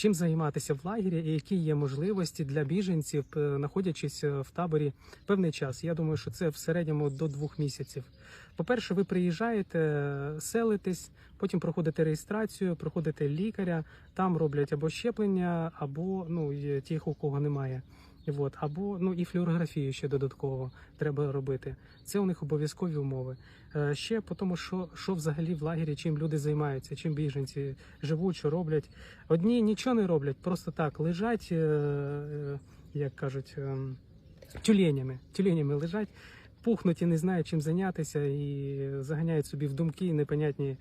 чим займатися в лагері і які є можливості для біженців, е, знаходячись е, в таборі певний час. Я думаю, що це в середньому до двох місяців. По-перше, ви приїжджаєте, е, селитесь, потім проходите реєстрацію, проходите лікаря, там роблять або щеплення, або ну тих, у кого немає. От, або ну і флюорографію ще додатково треба робити. Це у них обов'язкові умови. Е, ще по тому, що, що взагалі в лагері, чим люди займаються, чим біженці живуть, що роблять. Одні нічого не роблять, просто так лежать, е, е, як кажуть, е, тюленями. Тюленями лежать, пухнуть і не знають, чим зайнятися, і заганяють собі в думки непонятні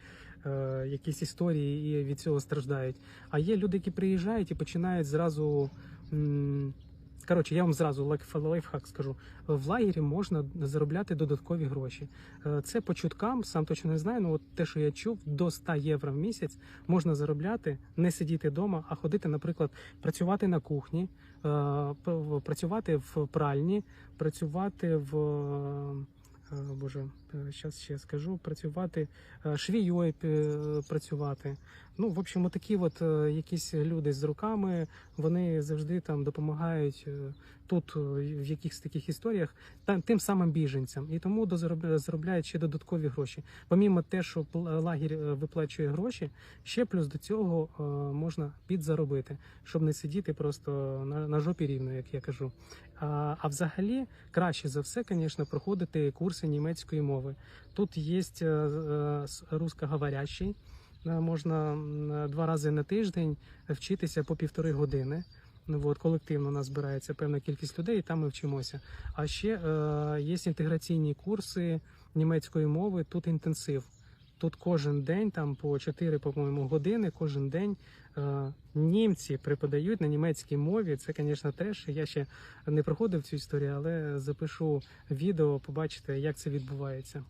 е, якісь історії і від цього страждають. А є люди, які приїжджають і починають зразу. Коротше, я вам зразу лайф- лайфхак скажу. В лагері можна заробляти додаткові гроші. Е, Це по чуткам, сам точно не знаю. Ну от те, що я чув, до 100 євро в місяць можна заробляти, не сидіти вдома, а ходити, наприклад, працювати на кухні, е, працювати в пральні, працювати в. Е, Боже, зараз ще скажу, працювати е, швією е, працювати. Ну, в общем, такі от е, якісь люди з руками, вони завжди там допомагають е, тут, е, в якихось таких історіях, тим самим біженцям. І тому заробляють ще додаткові гроші. Помімо те, що лагерь е, виплачує гроші, ще плюс до цього е, можна підзаробити, щоб не сидіти просто на, жопі рівно, як я кажу. А, взагалі краще за все, звісно, проходити курси німецької мови. Тут є е, е, русскоговорящий, Е, Можна два рази на тиждень вчитися по півтори години. Ну, от, колективно у нас збирається певна кількість людей, і там ми вчимося. А ще є інтеграційні курси німецької мови, тут інтенсив. Тут кожен день, там по 4, по-моєму, години, кожен день е, німці преподають на німецькій мові. Це, звісно, теж. Я ще не проходив цю історію, але запишу відео, побачите, як це відбувається.